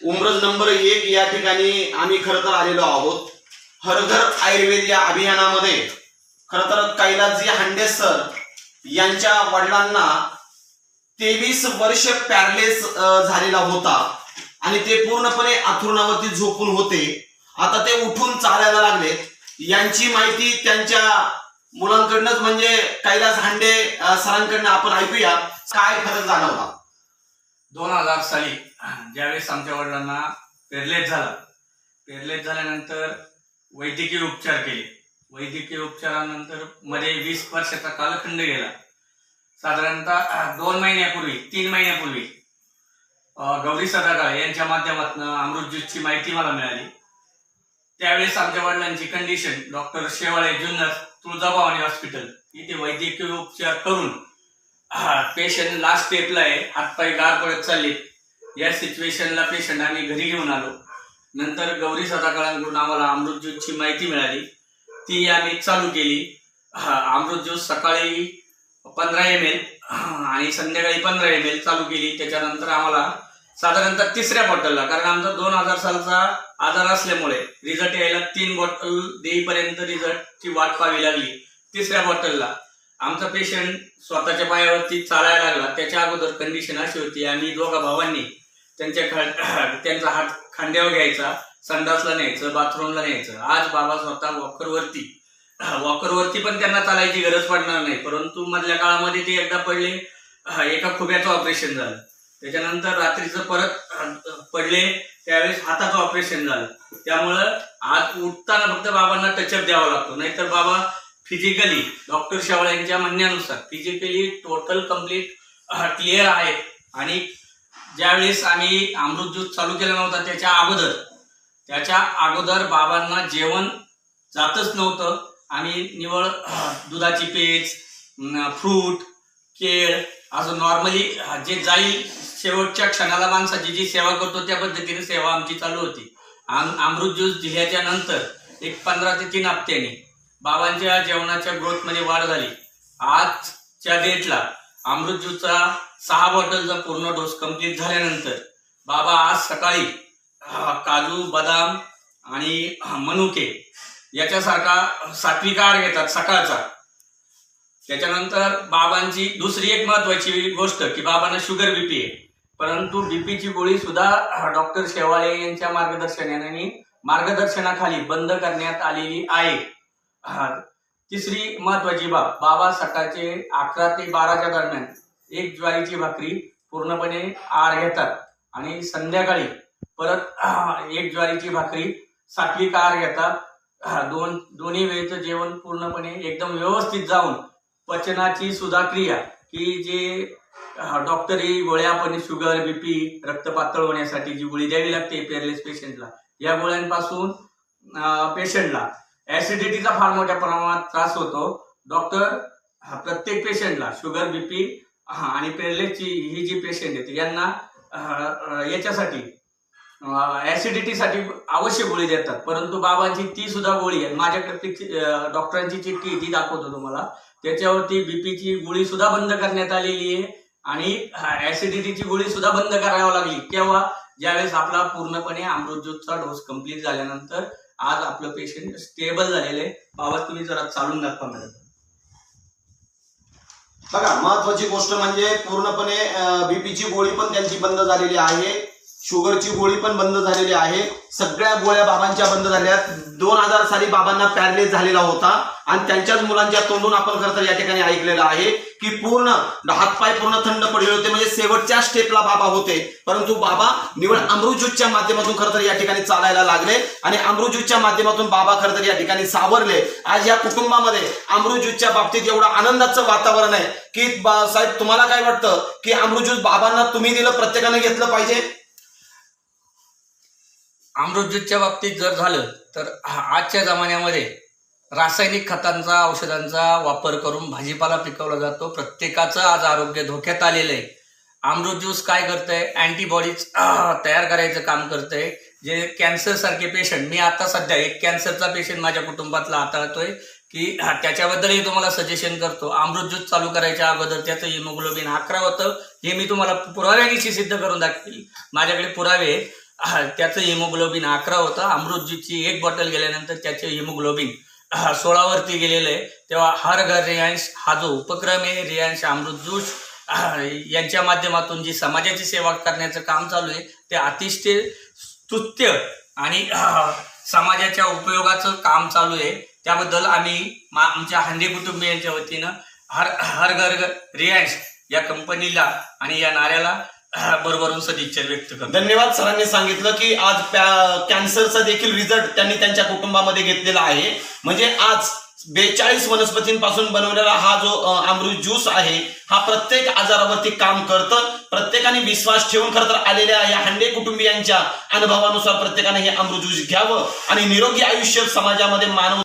Umraj number एक या ठिकाणी आम्ही खरं तर आलेलो आहोत. हरघर आयुर्वेद या अभियानामध्ये खरं तर कैलासजी हांडे सर यांच्या वडिलांना तेवीस वर्ष पॅरलेस झालेला होता आणि ते पूर्णपणे आथरुणावरती झोपून होते. आता ते उठून चालायला लागले. यांची माहिती त्यांच्या मुलांकडनंच म्हणजे कैलास हांडे सरांकडनं आपण ऐकूया. काय फरक जाणवला? दोन हजार साली ज्यावेळेस आमच्या वडिलांना पेरलेट झाला पेरलेट झाल्यानंतर वैद्यकीय उपचार केले. वैद्यकीय उपचारानंतरमध्ये वीस वर्षाचा कालखंड गेला. साधारणतः दोन महिन्यापूर्वी तीन महिन्यापूर्वी गौरी सदाकाळ यांच्या माध्यमातून अमृत ज्यूसची माहिती मला मिळाली. त्यावेळेस आमच्या वडिलांची condition doctor Shewale Junnar Tuljabhavani hospital इथे वैद्यकीय उपचार करून पेशंट लास्ट स्टेपला आहे हातपाय गार पडत चालले या सिच्युएशनला पेशंट आम्ही घरी घेऊन आलो. नंतर गौरी सदाकाळांकडून आम्हाला अमृत ज्यूसची माहिती मिळाली. ती आम्ही चालू केली. अमृत ज्यूस सकाळी पंधरा एम एल आणि संध्याकाळी पंधरा एम एल चालू केली. त्याच्यानंतर आम्हाला साधारणतः तिसऱ्या बॉटलला कारण आमचा दोन हजार सालचा आजार असल्यामुळे रिझल्ट यायला तीन बॉटल देईपर्यंत रिझल्टची वाट पाहावी लागली. तिसऱ्या बॉटलला आमचा पेशंट स्वतःच्या पायावरती चालायला लागला. त्याच्या अगोदर कंडिशन अशी होती आणि दोघा भावांनी त्यांच्या खा- त्यांचा हात खांद्यावर घ्यायचा संडासला न्यायचं बाथरूमला न्यायचं. आज बाबा स्वतः वॉकरवरती वॉकरवरती पण त्यांना चालायची गरज पडणार नाही. परंतु मधल्या काळामध्ये ते एकदा पडले एका खुब्याचं ऑपरेशन झालं. त्याच्यानंतर रात्रीचं परत पडले त्यावेळेस हाताचं ऑपरेशन झालं. त्यामुळं आज उठताना फक्त बाबांना टचअप द्यावा लागतो. नाहीतर बाबा फिजिकली डॉक्टर शेवाळे यांच्या म्हणण्यानुसार फिजिकली टोटल कंप्लीट क्लिअर आहे. आणि ज्यावेळेस आम्ही अमृत ज्यूस चालू केला नव्हता त्याच्या अगोदर त्याच्या अगोदर बाबांना जेवण जातच नव्हतं. आम्ही निवळ दुधाची पेज फ्रूट केळ असं नॉर्मली जे जाईल शेवटच्या क्षणाला माणसाची जी सेवा करतो त्या पद्धतीने सेवा आमची चालू होती. आम- अमृत ज्यूस दिल्याच्या नंतर एक पंधरा ते तीन हप्त्याने बाबांच्या जेवणाच्या ग्रोथमध्ये वाढ झाली. आजच्या डेटला अमृत ज्यूसचा सहा बॉटलचा पूर्ण डोस कंप्लीट झाल्यानंतर बाबा आज सकाळी काजू बदाम आणि मनुके याच्यासारखा सात्विक आहार घेतात सकाळचा. त्याच्यानंतर बाबांची दुसरी एक महत्वाची गोष्ट की बाबांना शुगर बीपी आहे. परंतु बीपीची गोळी सुद्धा डॉक्टर शेवाळे यांच्या मार्गदर्शनाने मार्गदर्शनाखाली बंद करण्यात आलेली आहे. तिसरी महत्वाची बाब बाबा सकाळचे अकरा ते बाराच्या दरम्यान एक ज्वारीची भाकरी पूर्णपणे आर घेतात आणि संध्याकाळी परत एक ज्वारीची भाकरी सात्विक आर घेतात. दोन दोन्ही वेळेचं जेवण पूर्णपणे एकदम व्यवस्थित जाऊन पचनाची सुद्धा क्रिया की जे डॉक्टरी गोळ्या पण शुगर बीपी रक्त पातळ होण्यासाठी जी गोळी द्यावी लागते पेरलेस पेशंटला या गोळ्यांपासून पेशंटला ऍसिडिटीचा फार मोठ्या प्रमाणात त्रास होतो. डॉक्टर प्रत्येक पेशंटला शुगर बीपी आणि पेरलेसची ही जी पेशंट आहेत यांना याच्यासाठी ऍसिडिटीसाठी अवश्य गोळी देतात. परंतु बाबांची ती सुद्धा गोळी आहे. माझ्याकडे ती, डॉक्टरांची चिठ्ठी ती दाखवतो तुम्हाला. त्याच्यावरती बीपीची गोळी सुद्धा बंद करण्यात आलेली आहे. आणि ऍसिडिटीची गोळी सुद्धा बंद करावी लागली. केव्हा? ज्यावेळेस आपला पूर्णपणे अमृतज्योतचा डोस कंप्लीट झाल्यानंतर आज आपलं पेशंट स्टेबल झालेलं आहे. बाबा तुम्ही जरा चालून दाखवा मॅडम बघा महत्वाची गोष्ट म्हणजे पूर्णपणे बीपीची गोळी पण त्यांची बंद झालेली आहे. शुगरची गोळी पण बंद झालेली आहे. सगळ्या गोळ्या बाबांच्या बंद झाल्या दोन हजार साली बाबांना पॅरलेस झालेला होता. आणि त्यांच्याच मुलांच्या तोंडून आपण खरं तर या ठिकाणी ऐकलेलं आहे की पूर्ण हातपाय पूर्ण थंड पडले होते. म्हणजे शेवटच्या स्टेपला बाबा होते. परंतु बाबा निवड अमृतज्यूसच्या माध्यमातून खरं तर या ठिकाणी चालायला लागले. आणि अमृतज्यूसच्या माध्यमातून बाबा खरं तर या ठिकाणी सावरले. आज या कुटुंबामध्ये अमृतज्यूसच्या बाबतीत एवढं आनंदाचं वातावरण आहे की साहेब तुम्हाला काय वाटतं की अमृतज्यूस बाबांना तुम्ही दिलं प्रत्येकाने घेतलं पाहिजे? अमृतज्यूसच्या बाबतीत जर झालं तर आजच्या जमान्यामध्ये रासायनिक खतांचा औषधांचा वापर करून भाजीपाला पिकवला जातो. प्रत्येकाचं आज आरोग्य धोक्यात आलेलं आहे. अमृत ज्यूस काय करतंय? अँटीबॉडीज तयार करायचं काम करतंय. जे कॅन्सर सारखे पेशंट मी आता सध्या एक कॅन्सरचा पेशंट माझ्या कुटुंबातला हाताळतोय की त्याच्याबद्दलही तुम्हाला सजेशन करतो. अमृत ज्यूस चालू करायच्या अगोदर त्याचं हिमोग्लोबिन अकरा होतं. हे मी तुम्हाला पुराव्यानिशी सिद्ध करून दाखवेल. माझ्याकडे पुरावे आहेत. त्याचं हिमोग्लोबिन अकरा होतं. अमृतजीची एक बॉटल गेल्यानंतर त्याचे हिमोग्लोबिन सोळावरती गेलेलं. आहे तेव्हा हर घर रियांश हा जो उपक्रम आहे रियांश अमृत यांच्या माध्यमातून जी समाजाची सेवा करण्याचं काम चालू आहे ते अतिशय स्तुत्य आणि समाजाच्या उपयोगाचं काम चालू आहे. त्याबद्दल आम्ही मा आमच्या हांडे कुटुंबियांच्या वतीनं हर हर घर घर रियांश या कंपनीला आणि या नाऱ्याला अह, भरभरून सदिच्छा व्यक्त करतो. धन्यवाद सरांनी सांगितलं की आज कॅन्सरचा देखील रिझल्ट त्यांनी त्यांच्या कुटुंबामध्ये घेतलेला आहे. म्हणजे आज बेचाळीस वनस्पतींपासून बनवलेला हा जो अमृत ज्यूस आहे हा प्रत्येक आजारावरती काम करतं. प्रत्येकाने विश्वास ठेवून खरं तर आलेल्या या हंडे कुटुंबियांच्या अनुभवानुसार प्रत्येकाने हे अमृत ज्यूस घ्यावं आणि निरोगी आयुष्य समाजामध्ये मानव